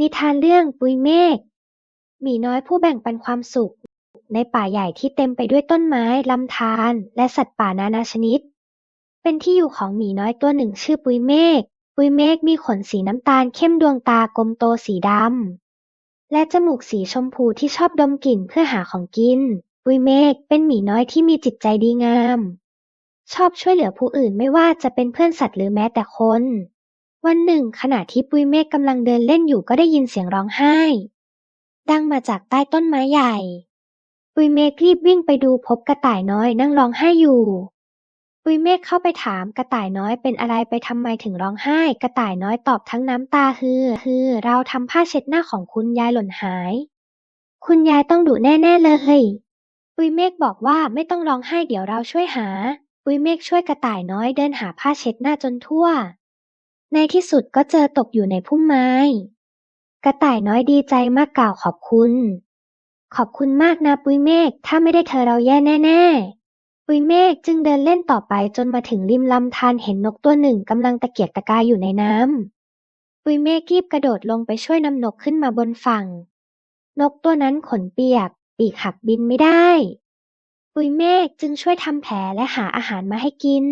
นิทานเรื่องปุยเมฆหมีน้อยผู้แบ่งปันความสุข ในป่าใหญ่ที่เต็มไปด้วยต้นไม้ ลำธารและสัตว์ป่านานาชนิด เป็นที่อยู่ของหมีน้อยตัวหนึ่งชื่อปุยเมฆปุยเมฆมีขนสีน้ำตาลเข้มดวงตากลมโตสีดำและจมูกสีชมพูที่ชอบดมกลิ่นเพื่อหาของกิน ปุยเมฆเป็นหมีน้อยที่มีจิตใจดีงาม ชอบช่วยเหลือผู้อื่นไม่ว่าจะเป็นเพื่อนสัตว์หรือแม้แต่คน วันหนึ่งขณะที่ปุยเมฆกำลังเดินเล่นอยู่ก็ได้ยินเสียงร้องไห้ ดังมาจากใต้ต้นไม้ใหญ่ ปุยเมฆรีบวิ่งไปดูพบกระต่ายน้อยนั่งร้องไห้อยู่ ปุยเมฆเข้าไปถามกระต่ายน้อยเป็นอะไรไปทำไมถึงร้องไห้ กระต่ายน้อยตอบทั้งน้ำตาฮือฮือเราทำผ้าเช็ดหน้าของคุณยายหล่นหาย คุณยายต้องดุแน่ๆเลย ปุยเมฆบอกว่าไม่ต้องร้องไห้เดี๋ยวเราช่วยหา ปุยเมฆช่วยกระต่ายน้อยเดินหาผ้าเช็ดหน้าจนทั่ว ในที่สุดก็เจอตกอยู่ในพุ่มไม้ กระต่ายน้อยดีใจมากกล่าวขอบคุณ ขอบคุณมากนะปุยเมฆถ้าไม่ได้เธอเราแย่แน่ๆ ปุยเมฆจึงเดินเล่นต่อไปจนมาถึงริมลำธารเห็นนกตัวหนึ่งกำลังตะเกียกตะกายอยู่ในน้ำปุยเมฆรีบกระโดดลงไปช่วยนำนกขึ้นมาบนฝั่ง นกตัวนั้นขนเปียก ปีกหักบินไม่ได้ ปุยเมฆจึงช่วยทำแผลและหาอาหารมาให้กิน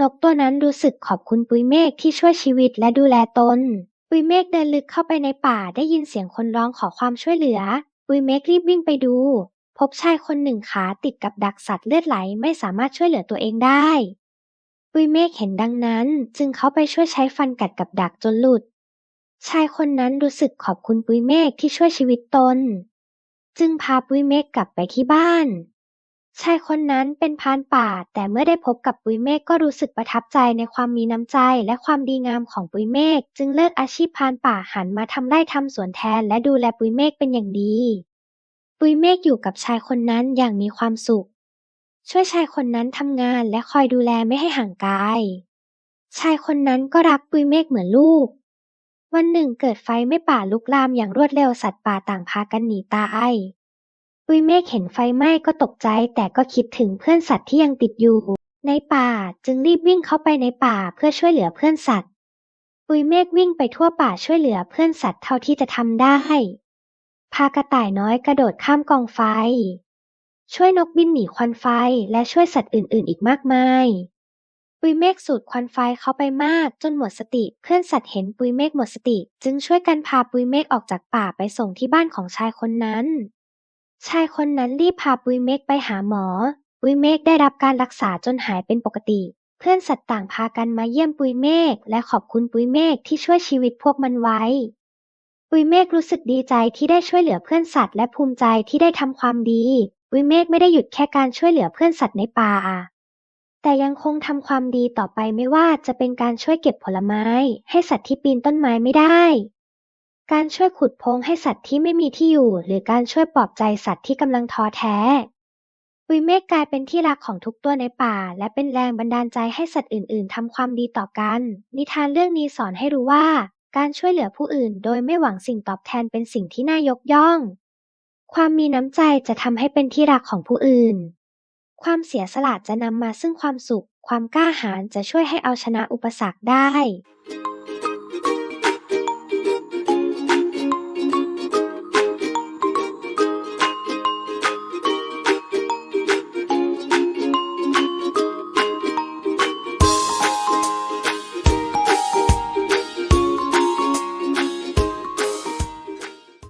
นกตัวนั้นรู้สึกขอบคุณปุยเมฆที่ช่วยชีวิตและดูแลตน ปุยเมฆเดินลึกเข้าไปในป่าได้ยินเสียงคนร้องขอความช่วยเหลือ ปุยเมฆรีบวิ่งไปดู พบชายคนหนึ่งขาติดกับดักสัตว์เลือดไหลไม่สามารถช่วยเหลือตัวเองได้ ปุยเมฆเห็นดังนั้น จึงเข้าไปช่วยใช้ฟันกัดกับดักจนหลุด ชายคนนั้นรู้สึกขอบคุณปุยเมฆที่ช่วยชีวิตตน จึงพาปุยเมฆกลับไปที่บ้าน ชายคนนั้นเป็นพรานป่า แต่เมื่อได้พบกับปุยเมฆก็รู้สึกประทับใจในความมีน้ำใจและความดีงามของปุยเมฆจึงเลิกอาชีพพรานป่าหันมาทำไร่ทำสวนแทนและดูแลปุยเมฆเป็นอย่างดี ปุยเมฆอยู่กับชายคนนั้นอย่างมีความสุข ช่วยชายคนนั้นทำงานและคอยดูแลไม่ให้ห่างกาย ชายคนนั้นก็รักปุยเมฆเหมือนลูก วันหนึ่งเกิดไฟไม้ป่าลุกลามอย่างรวดเร็วสัตว์ป่าต่างพากันหนีตาย ปุยเมฆเห็นไฟไหม้ก็ตกใจ แต่ก็คิดถึงเพื่อนสัตว์ที่ยังติดอยู่ ในป่าจึงรีบวิ่งเข้าไปในป่าเพื่อช่วยเหลือเพื่อนสัตว์ ปุยเมฆวิ่งไปทั่วป่าช่วยเหลือเพื่อนสัตว์เท่าที่จะทำได้ พากระต่ายน้อยกระโดดข้ามกองไฟ ช่วยนกบินหนีควันไฟและช่วยสัตว์อื่น ๆ อีกมากมายปุยเมฆสูดควันไฟเข้าไปมากจนหมดสติ เพื่อนสัตว์เห็นปุยเมฆหมดสติ จึงช่วยกันพาปุยเมฆออกจากป่าไปส่งที่บ้านของชายคนนั้น ชายคนนั้นรีบพาปุยเมฆไปหาหมอ ปุยเมฆได้รับการรักษาจนหายเป็นปกติ เพื่อนสัตว์ต่างพากันมาเยี่ยมปุยเมฆและขอบคุณปุยเมฆที่ช่วยชีวิตพวกมันไว้ ปุยเมฆรู้สึกดีใจที่ได้ช่วยเหลือเพื่อนสัตว์และภูมิใจที่ได้ทำความดี ปุยเมฆไม่ได้หยุดแค่การช่วยเหลือเพื่อนสัตว์ในป่า แต่ยังคงทำความดีต่อไปไม่ว่าจะเป็นการช่วยเก็บผลไม้ ให้สัตว์ที่ปีนต้นไม้ไม่ได้ การช่วยขุดโพรงให้สัตว์ที่ไม่มีที่อยู่ หรือการช่วยปลอบใจสัตว์ที่กำลังท้อแท้ ปุยเมฆกลายเป็นที่รักของทุกตัวในป่า และเป็นแรงบันดาลใจให้สัตว์อื่น ๆทำความดีต่อกัน นิทานเรื่องนี้สอนให้รู้ว่า การช่วยเหลือผู้อื่น โดยไม่หวังสิ่งตอบแทนเป็นสิ่งที่น่ายกย่อง ความมีน้ำใจจะทำให้เป็นที่รักของผู้อื่น ความเสียสละจะนำมาซึ่งความสุข ความกล้าหาญจะช่วยให้เอาชนะอุปสรรคได้